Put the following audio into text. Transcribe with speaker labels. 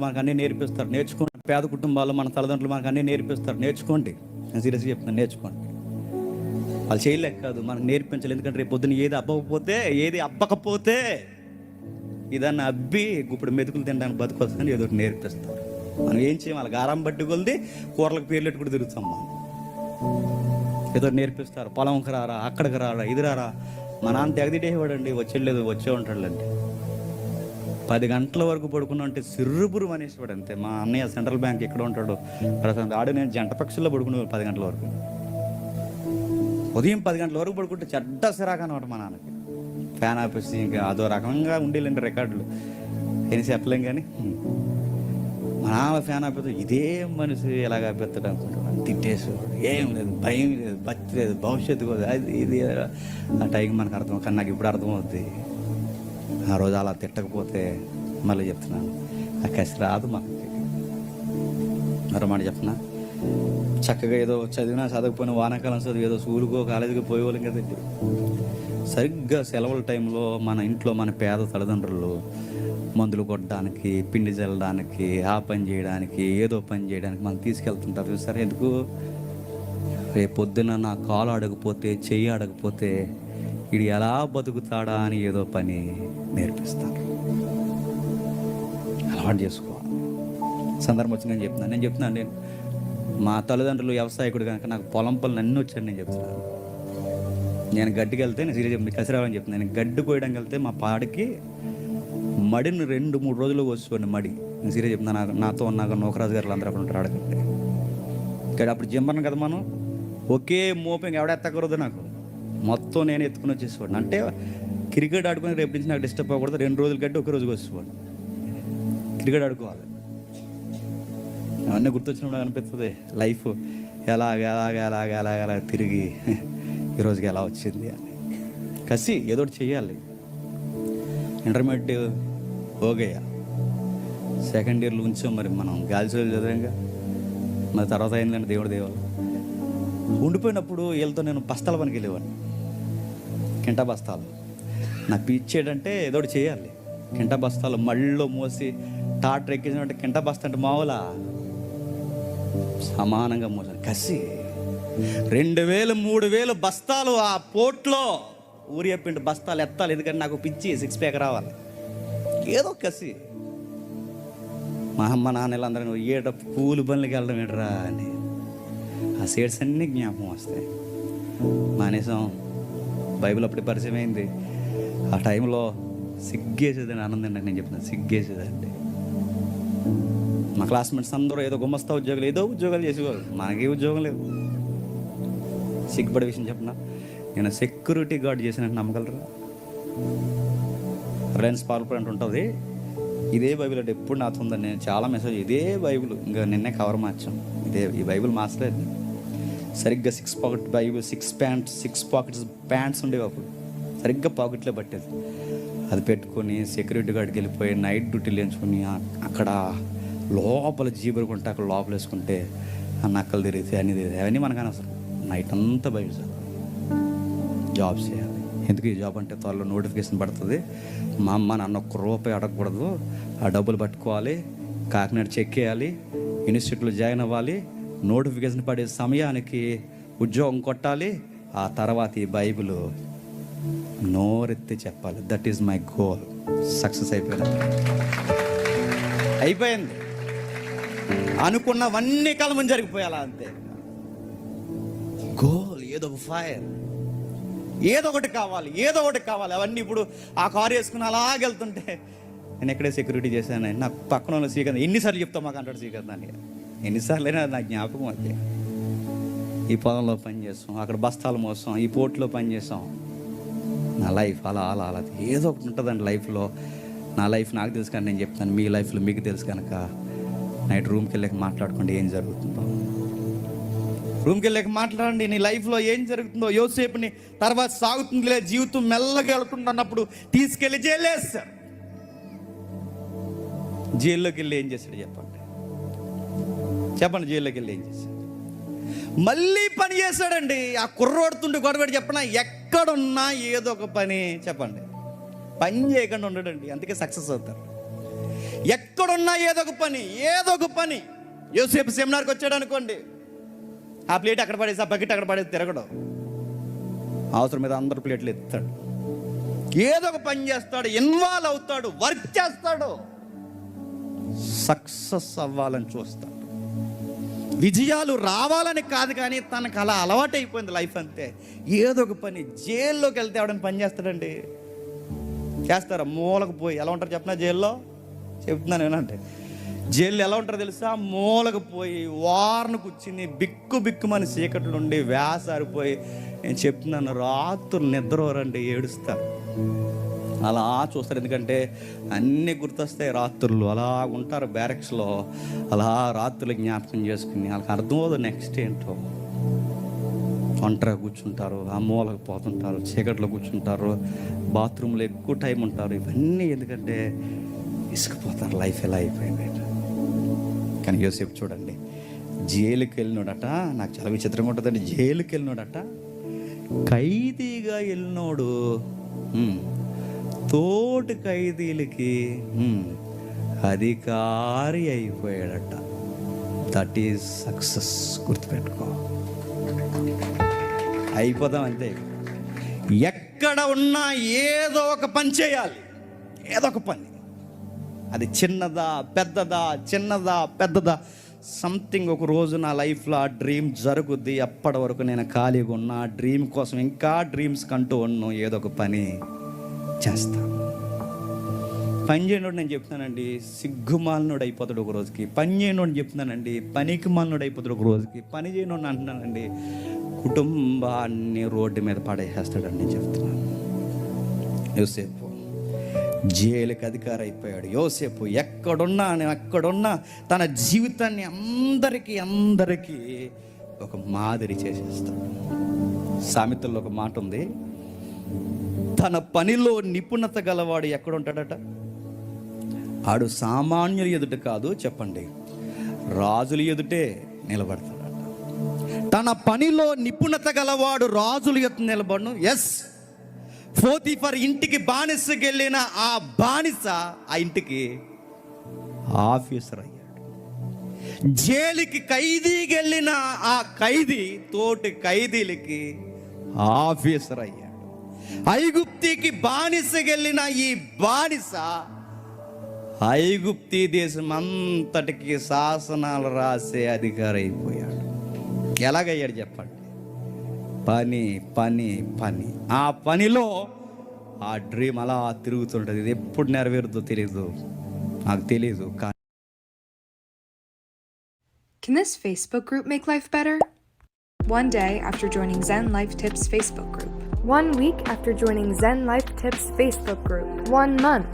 Speaker 1: మనకు అన్నీ నేర్పిస్తారు. నేర్చుకోండి. పేద కుటుంబాల్లో మన తల్లిదండ్రులు మనకు అన్నీ నేర్పిస్తారు. నేర్చుకోండి. నేను సీరియస్గా చెప్తున్నాను. నేర్చుకోండి. వాళ్ళు చేయలేక కాదు. మనకు నేర్పించాలి ఎందుకంటే రేపు పొద్దున ఏది అబ్బకపోతే ఏది అబ్బకపోతే ఇదన్న అబ్బి ఇప్పుడు మెతుకులు తినడానికి బతుకొస్తుందని ఏదో ఒకటి నేర్పిస్తారు. మనం ఏం చేయాలి వాళ్ళకి ఆరాం బట్టి కొలిది కూరలకు పేర్లు పెట్టుకుని తిరుగుతాం మనం. ఏదో నేర్పిస్తారు. పొలంకి రారా అక్కడికి రారా ఇది రారా. మా నాన్న తెగదిటేవాడండి వచ్చేయలేదు వచ్చే ఉంటాడులేండి. పది గంటల వరకు పడుకున్నా అంటే సిర్రుపురు అనేసేవాడు అంతే. మా అన్నయ్య సెంట్రల్ బ్యాంక్ ఎక్కడ ఉంటాడు ప్రస్తుతం ఆడు నేను జంట పక్షుల్లో పడుకునేవాడు పది గంటల వరకు. ఉదయం పది గంటల వరకు పడుకుంటే చెడ్డ సిరాక అనమాట మా నాన్నకి. ఫ్యాన్ ఆఫీస్ ఇంకా అదో రకంగా ఉండేలేండి రికార్డులు. ఏం చెప్పలేం కానీ. మా నాన్న ఫ్యాన్ ఆపితే ఇదే మనిషి ఎలాగ ఆపేస్తాడు అనుకుంటున్నాను తిట్టేసేవాడు. ఏం లేదు భయం లేదు బతి లేదు భవిష్యత్తు కూడా అది ఇది ఆ టైం మనకు అర్థం కానీ నాకు ఇప్పుడు అర్థమవుద్ది. ఆ రోజు అలా తిట్టకపోతే మళ్ళీ చెప్తున్నాను. ఆ కసి రాదు మనకి మరో మాట చెప్తున్నా చక్కగా ఏదో చదివినా చదవకపోయినా వానాకాలం చదివి ఏదో స్కూల్కో కాలేజీకి పోయేవాళ్ళం కదండి సరిగ్గా సెలవుల టైంలో మన ఇంట్లో మన పేద తల్లిదండ్రులు మందులు కొట్టడానికి పిండి చల్లడానికి ఆ పని చేయడానికి ఏదో పని చేయడానికి మనం తీసుకెళ్తుంటారు చూసారా? ఎందుకు? రేపు పొద్దున నా కాలు అడగపోతే చెయ్యి అడగపోతే ఇది ఎలా బతుకుతాడా అని ఏదో పని నేర్పిస్తారు అలవాటు చేసుకోవాలి సందర్భం వచ్చి నేను చెప్తున్నాను నేను చెప్తున్నాను నేను మా తల్లిదండ్రులు వ్యవసాయకుడు కనుక నాకు పొలం పనులు అన్నీ వచ్చాడు నేను చెప్తున్నాను నేను గడ్డికి వెళ్తే నేను సీరియస్ చెప్తాను కసిరావని చెప్తున్నాను నేను గడ్డి కోయడానికి వెళ్తే మా పాడికి మడిని రెండు మూడు రోజులు వచ్చేవాడిని మడి. నేను సీరియస్ చెప్తున్నాను నాకు నాతో ఉన్నాక నోకరాజు గారు అందరూ అక్కడ ఉంటారు అడగండి ఇక్కడ అప్పుడు జిమ్మను కదా మనం. ఒకే మోపింగ్ ఎవడెత్తకూడదు నాకు. మొత్తం నేను ఎత్తుకుని వచ్చేసేవాడిని. అంటే క్రికెట్ ఆడుకుని రేపు నుంచి నాకు డిస్టర్బ్ అవ్వకూడదు. రెండు రోజులు గడ్డి ఒక రోజుకి వచ్చేవాడు క్రికెట్ ఆడుకోవాలి. అవన్నీ గుర్తొచ్చినప్పుడు అనిపిస్తుంది. లైఫ్ ఎలాగ ఎలాగ ఎలాగ ఎలాగ ఎలాగ తిరిగి ఈరోజుకి ఎలా వచ్చింది అని. కసి ఏదో చేయాలి చెయ్యాలి. ఇంటర్మీడియట్ ఓకేయా సెకండ్ ఇయర్లో ఉంచాం మరి మనం. గాల్చోలు చదివాంగా. మరి తర్వాత అయిందండి దేవుడు దేవాలు ఉండిపోయినప్పుడు వీళ్ళతో నేను పస్తాల పనికి వెళ్ళేవాడిని. కింట బస్తాలు. నా పిచ్చేడంటే ఏదో చేయాలి. కింట బస్తాలు మళ్ళీ మోసి టాటర్ ఎక్కించినట్టు కింట బస్తా అంటే మావులా? సమానంగా మోసాను కసి. రెండు వేలు మూడు వేలు బస్తాలు ఆ పోట్లో ఊరి చెప్పిండు బస్తాలు ఎత్తాలి. ఎందుకంటే నాకు పిచ్చి సిక్స్ ప్యాక్ రావాలి. ఏదో కసి. మా అమ్మ నాన్నలందరూ ఏట పూలు పనులకి వెళ్ళడం ఏంట్రా అని. ఆ సీడ్స్ అన్నీ జ్ఞాపకం వస్తాయి. మానేసం. బైబిల్ అప్పుడే పరిచయం అయింది ఆ టైంలో సిగ్గేసేదండి ఆనందం నేను చెప్తున్నాను సిగ్గేసేదండి. మా క్లాస్మేట్స్ అందరూ ఏదో గుమ్మస్తా ఉద్యోగాలు ఏదో ఉద్యోగాలు చేసేవారు. మనకే ఉద్యోగం లేదు సిగ్గుపడే విషయం చెప్పిన? నేను సెక్యూరిటీ గార్డ్ చేసినట్టు నమ్మగలరా? రిలయన్స్ పాల్పడంట్ ఉంటుంది ఇదే బైబిల్ అంటే ఎప్పుడు నాతో ఉందని. నేను చాలా మెసేజ్ ఇదే బైబిల్ ఇంకా నిన్నే కవర్ మార్చాం. ఇదే ఈ బైబిల్ మార్చలేదు సరిగ్గా six pocket Bible six pant six pockets pants ఉండేవి అప్పుడు. సరిగ్గా పాకెట్లో పట్టేది. అది పెట్టుకొని సెక్యూరిటీ గార్డ్కి వెళ్ళిపోయి నైట్ డ్యూటీలు వేయించుకొని అక్కడ లోపల జీబరుకుంటే అక్కడ లోపల వేసుకుంటే ఆ నక్కలు తిరిగితే అని తిరిగితే అవన్నీ మనకు అనవసరం నైట్ అంతా బైబిల్ సార్. జాబ్ చేయాలి. ఎందుకు ఈ జాబ్ అంటే త్వరలో నోటిఫికేషన్ పడుతుంది. మా అమ్మ నన్ను ఒక్క రూపాయి అడగకూడదు. ఆ డబ్బులు పట్టుకోవాలి. కాకినాడ చెక్ చేయాలి. ఇన్స్టిట్యూట్లో జాయిన్ అవ్వాలి. నోటిఫికేషన్ పడే సమయానికి ఉద్యోగం కొట్టాలి ఆ తర్వాత ఈ బైబిల్ నోరెత్తి చెప్పాలి. That is my goal success అయిపోయింది. అయిపోయింది. అనుకున్నవన్నీ కలమని జరిగిపోయాలా అంతే. గోల్ ఏదో ఒక ఫైర్ ఏదో ఒకటి కావాలి ఏదో ఒకటి కావాలి. అవన్నీ ఇప్పుడు ఆ కారు వేసుకుని అలాగ వెళ్తుంటే నేను ఎక్కడే సెక్యూరిటీ చేశాను. నాకు పక్కన ఉన్న శ్రీకాంత్ ఎన్నిసార్లు చెప్తా మాకు అంటాడు శ్రీకాంత్ అని ఎన్నిసార్లు అయినా నా జ్ఞాపకం అది. ఈ పొలంలో పని చేస్తాం అక్కడ బస్తాలు మోస్తాం ఈ పోర్ట్లో పని చేస్తాం. నా లైఫ్ అలా అలా అలా ఏదో ఒకటి ఉంటుందండి లైఫ్లో. నా లైఫ్ నాకు తెలుసు కానీ నేను చెప్తాను మీ లైఫ్లో మీకు తెలుసు కనుక నైట్ రూమ్కి వెళ్ళాక మాట్లాడుకోండి ఏం జరుగుతుందో. రూమ్కి వెళ్ళాక మాట్లాడండి నీ లైఫ్లో ఏం జరుగుతుందో. యోసేపుని తర్వాత సాగుతుందిలే జీవితం మెల్లగా అన్నప్పుడు తీసుకెళ్ళి జైలేస్తారు జైల్లోకి వెళ్ళి ఏం చేశాడు చెప్పండి. చెప్పండి జైల్లోకి వెళ్ళి ఏం చేశాడు? మళ్ళీ పని చేశాడండి. ఆ కుర్రోడుతుండే గొడవడి చెప్పిన ఎక్కడున్నా ఏదో ఒక పని చెప్పండి. పని చేయకుండా ఉండడండి అందుకే సక్సెస్ అవుతారు. ఎక్కడున్నా ఏదో ఒక పని ఏదో ఒక పని. యోసేపు సెమినార్కి వచ్చాడు అనుకోండి. ఆ ప్లేట్ అక్కడ పడేసి ఆ బకెట్ అక్కడ పడేసి తిరగడం. అవసరం మీద అందరు ప్లేట్లు ఎత్తాడు ఏదో ఒక పని చేస్తాడు ఇన్వాల్వ్ అవుతాడు వర్క్ చేస్తాడు. సక్సెస్ అవ్వాలని చూస్తాడు. విజయాలు రావాలని కాదు కానీ తనకు అలా అలవాటు అయిపోయింది లైఫ్ అంతే. ఏదో ఒక పని జైల్లోకి వెళ్తే ఎవడని పని చేస్తాడండి? చేస్తారా? మూలకు పోయి ఎలా ఉంటారు చెప్పిన జైల్లో? చెప్తున్నాను ఏనంటే జైలు ఎలా ఉంటారో తెలుసా? మూలకు పోయి వారను కూర్చుని బిక్కు బిక్కుమని చీకట్లు ఉండి వేసారిపోయి నేను చెప్తున్నాను రాత్రులు నిద్రవరండి ఏడుస్తారు అలా చూస్తారు. ఎందుకంటే అన్నీ గుర్తొస్తాయి రాత్రులు. అలా ఉంటారు బ్యారక్స్లో. అలా రాత్రులు జ్ఞాపకం చేసుకుని వాళ్ళకి అర్థం అవుతుంది నెక్స్ట్ ఏంటో. ఒంటరిగా కూర్చుంటారు ఆ మూలకు పోతుంటారు చీకట్లో కూర్చుంటారు బాత్రూంలో ఎక్కువ టైం ఉంటారు. ఇవన్నీ ఎందుకంటే ఇసుకుపోతారు. లైఫ్ ఎలా అయిపోయింది కానీ యోసేపు చూడండి జైలుకి వెళ్ళినాడట నాకు చాలా విచిత్రంగా ఉంటుందండి. జైలుకి వెళ్ళినాడట ఖైదీగా వెళ్ళినోడు. తోటి ఖైదీలకి అధికారి అయిపోయాడట దట్ ఈజ్ సక్సెస్ గుర్తుపెట్టుకో. అయిపోదాం అంతే. ఎక్కడ ఉన్నా ఏదో ఒక పని చేయాలి. ఏదో ఒక పని. అది చిన్నదా పెద్దదా చిన్నదా పెద్దదా. సంథింగ్ ఒక రోజు నా లైఫ్లో ఆ డ్రీమ్ జరుగుద్ది. అప్పటి వరకు నేను ఖాళీగా ఉన్నా. డ్రీమ్ కోసం ఇంకా డ్రీమ్స్ కంటూ ఉన్నాను ఏదో ఒక పని. చేస్తాను పనిచేయనోడు నేను చెప్తున్నానండి సిగ్గుమాలనుడు అయిపోతాడు ఒక రోజుకి. పని చేయనోడు చెప్తున్నానండి పనికి మాలనుడు అయిపోతాడు ఒక రోజుకి. పని చేయనోడు అంటున్నానండి కుటుంబాన్ని రోడ్డు మీద పడేసేస్తాడని నేను చెప్తున్నాను. యోసేపు జైలుకి అధికారి అయిపోయాడు. యోసేపు ఎక్కడున్నా నేను ఎక్కడున్నా తన జీవితాన్ని అందరికీ అందరికీ ఒక మాదిరి చేసేస్తాడు. సామెతల్లో ఒక మాట ఉంది తన పనిలో నిపుణత గలవాడు ఎక్కడ ఉంటాడట ఆడు సామాన్యుల ఎదుట కాదు చెప్పండి. రాజుల ఎదుటే నిలబడతాడట. తన పనిలో నిపుణత గలవాడు రాజుల ఎదుట నిలబడను? ఎస్ ఫోతిఫర్ ఇంటికి బానిసకి వెళ్ళిన ఆ బానిస ఆ ఇంటికి ఆఫీసర్ అయ్యాడు. జైలుకి ఖైదీకి వెళ్ళిన ఆ ఖైదీ తోటి ఖైదీలకి ఆఫీసర్ అయ్యాడు. ఐగుప్తికి బానిసగెళ్ళిన ఈ బానిస ఐగుప్తి దేశం అంతటికి శాసనాలు రాసే అధికారి అయిపోయాడు ఎలాగయ్యాడు చెప్పండి? పని పని పని. ఆ పనిలో ఆ డ్రీమ్ అలా తిరుగుతుంటుంది. ఇది ఎప్పుడు నెరవేరుతుందో తెలియదు నాకు తెలియదు కానీ
Speaker 2: Can this Facebook group make life better? One day after joining Zen Life Tips Facebook group.
Speaker 3: One week after joining Zen Life Tips Facebook group. One month